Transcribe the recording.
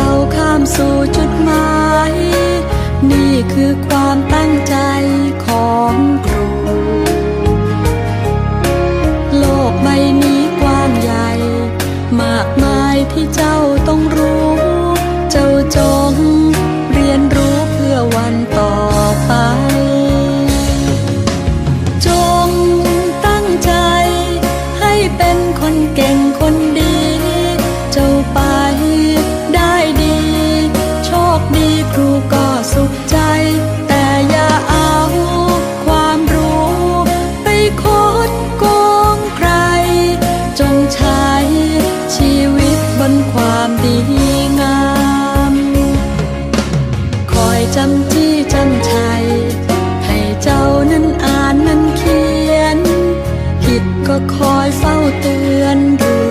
าามสู่จุดหมาย นี่คือความตั้งใจของครู โลกใบนี้กว้างใหญ่ มากมายที่เจ้าต้องรู้ เจ้าจงเรียนรู้เพื่อวัน จำจี้จำชัยให้เจ้านั้นอ่านนั้นเขียน ผิดก็คอยเฝ้าเตือนเ